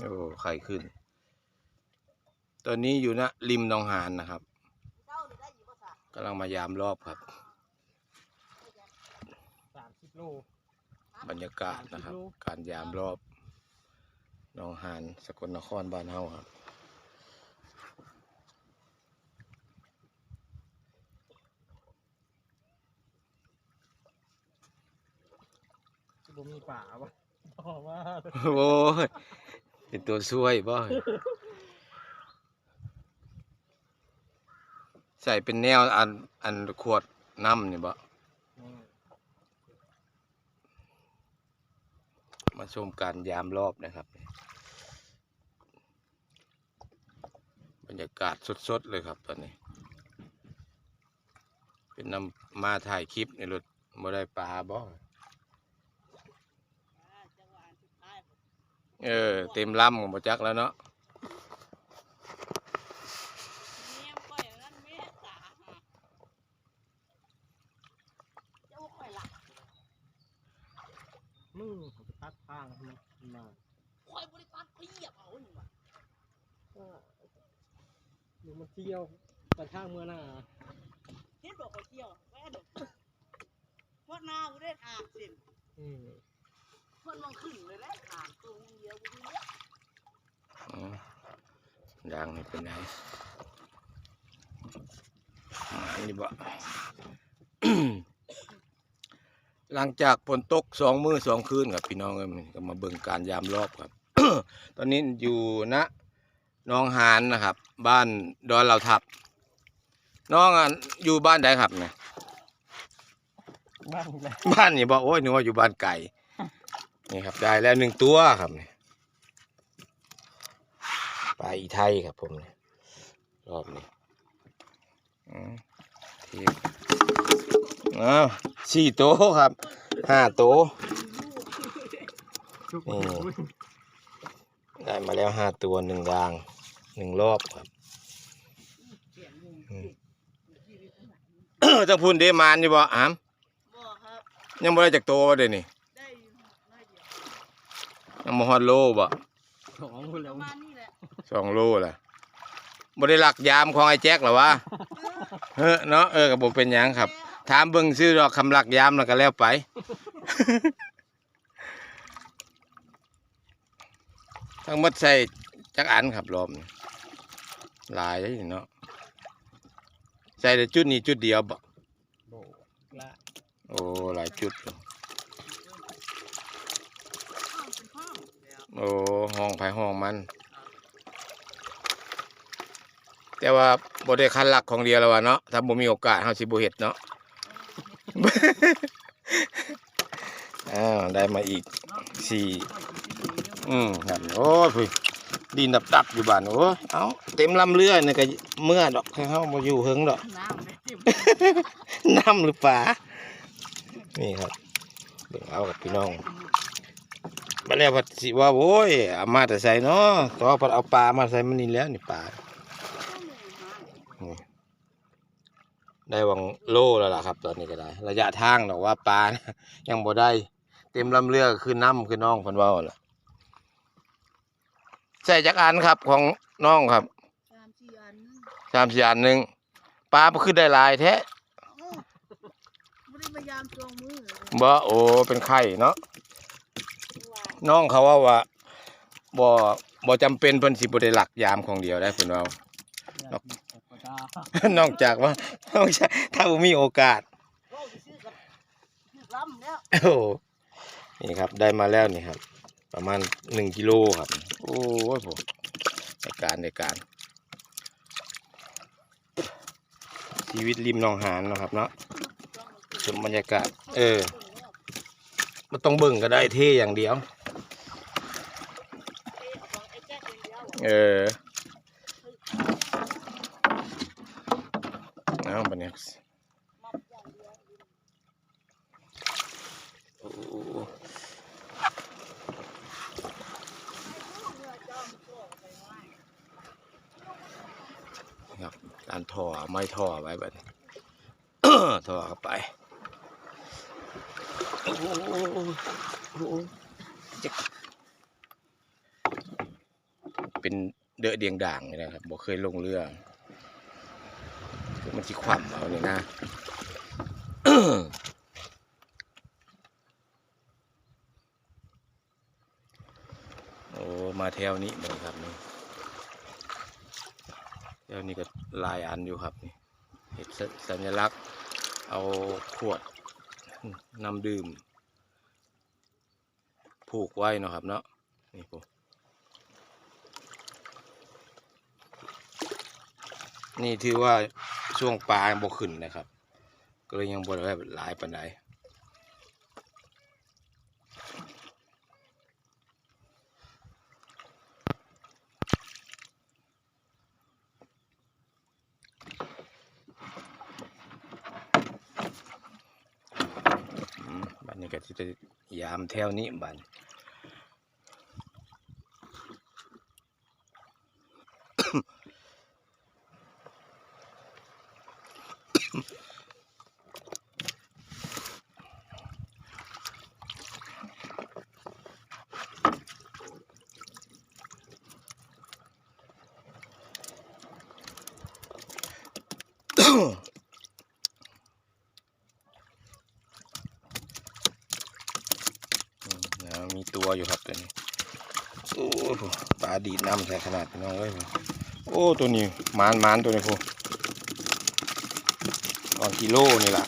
โอ้ไข่ขึ้น ตอนนี้อยู่นะริมหนองหานนะครับกำลังมายามรอบครับ สามสิบโลบรรยากาศนะครับสามสิบโลการยามรอบหนองหานสกลนครบ้านเฮาครับที่บ่มีป่าวะเพราะว่าโอ้ย เป็นตัวช่วยบ่ใส่เป็นแนวอันอันขวดน้ำนี่บ่มมาชมการยามรอบนะครับ บรรยากาศสดๆเลยครับตอนนี้ เป็นนำมาถ่ายคลิปในรถบ่ได้ปลาบ่ เออ เต็มลำของบ่จักแล้วเนาะมึงเขาไปตัดทางให้มันมาคอยบริการเพียบเอาหนึ่งว่ะหรือมันเที่ยวกันทางเมื่อหน้าเฮ็ดดอกคอยเที่ยวแม่เด้อพวกนากูได้ทางสิอืมเพื่อนมองขึ้นเลยได้ทางตรงเดียวกูเนี่ย อ๋อ ดังนี่เป็นไงอันนี้บ่หลังจากฝนตกสองมือสองคืนครับพี่น้องเอ้ยมันก็มาเบิ่งการยามรอบครับ ตอนนี้อยู่ณหน้องหานนะครับ บ้านดอนเหล่าทับ น้องอะอยู่บ้านใดครับเนี่ยบ้านแหละบ้านนี่บอกโอ้ยนึกว่าอยู่บ้านไก่นี่ครับได้แล้วหนึ่งตัวครับนี่ป ลาอีไทยครับผมเนี่ยรอบนี้อืมทีมอ้าวสี่โตวครับห้าโตวทุกอืคนมได้มาแล้วห้าตัวหนึ่งรางหนึ่งรอบครับอืมเจะพูนเดมานอยู่บ่อามบ่ครับยังบ่ได้จากโตวเด้นี่ได้อยู่น้อยเดียวยังบ่ฮอดโลบ่สองคนปแล้ว ระมาณนี้แหละสองโลแหละบ่ได้หลักยามของไอ้แจ็คหรอวะเฮ้อเนาะเออกับผมเป็นหยังครับ ถามเบิ่งซื้อดอกคำหลักยามแล้วก็แล้วไป ทั้งหมดใส่จักอันครับรอบนี้หลายเลยเนาะใส่แต่จุดนี้จุดเดียวบ่โบละโอ้หลายจุดอยู่ห้องเป็นห้องเดี๋ยวโอ้ห้องไผห้องมัน แต่ว่าบ่ได้คันหลักของเดียวแล้ววะเนาะถ้าบ่มีโอกาสเฮาสิบ่เฮ็ดเนาะ อ้าวได้มาอีกสี่อืมครับโอ้ยพุ่ยดินดับดับอยู่บ้านโอ้ยเอาเต็มลำเรือนี่ก็เมื่อดอกให้เฮามาอยู่เฮิงดอก น้ำได้เต็มน้ำหรือปลานี่ครับเบิ่งเอากับพี่น้องมาแล้วพัดสิว่าโอ้ยเอามาแต่ใส่เนาะต่อพัดเอาปลามาใส่มันนี่แล้วนี่ปลา ได้หวังโลแล้วล่ะครับ ตอนนี้ก็ได้ ระยะทางดอกว่าปลานะยังบ่ได้ เต็มลำเรือก็คือน้ำคือน้องเพันเว่าล่ะใส่จักอันครับของน้องครับสามสี่อันนึงสามสี่อันหนึ่งปลามันคือได้หลายแท้โอ้ไม่ได้พยายามจองมือเลยบ่โอ้เป็นไข่เนาะว่าน้องเขาว่าว่าบ่บ่จำเป็นเพิ่นสิบ่ได้หลักยามของเดียวได้เพิ่นว่าอยากกิ นอกจากว่าถ้าบ่มีโอกาสโอ้นี่ครับได้มาแล้วนี่ครับ ประมาณหนึ่งกิโลครับ โอ้ยผมในการในการ ชีวิตริมหนองหานนะครับเนาะชมบรรยากาศ เออมันต้องเบิ่งก็ได้เท่อย่างเดียว เออ เอาบันนี้โอ้ครับการถ่อไม่ถ่อไว้แบบนี้ถ่อเข้าไปโอ้โหจะเป็นเดอะเดียงด่างนี่นะครับบ่เคยลงเรือ มันสิคว่ำเอานี่นะโอ้มาแถวนี้เหมครับนี่แถวนี้ก็ลายอันอยู่ครับนี่เห็ดสัญลักษณ์ เอาขวดน้ำดื่ม ผูกไว้เนาะครับเนาะนี่ผมนี่ถือว่า ช่วงปลายบ่ขึ้นนะครับ ก็เลยยังบ่ได้หลายปานใดอืมบัดนี้ก็จะยามแถวนี้บัน มีตัวอยู่ครับตัวนี้ โอ้โหปลาดีดน้ำใส่ขนาดน้องเอ้ยโอ้ตัวนี้มานมานตัวนี้พู ก่อนกิโลนี่แหละ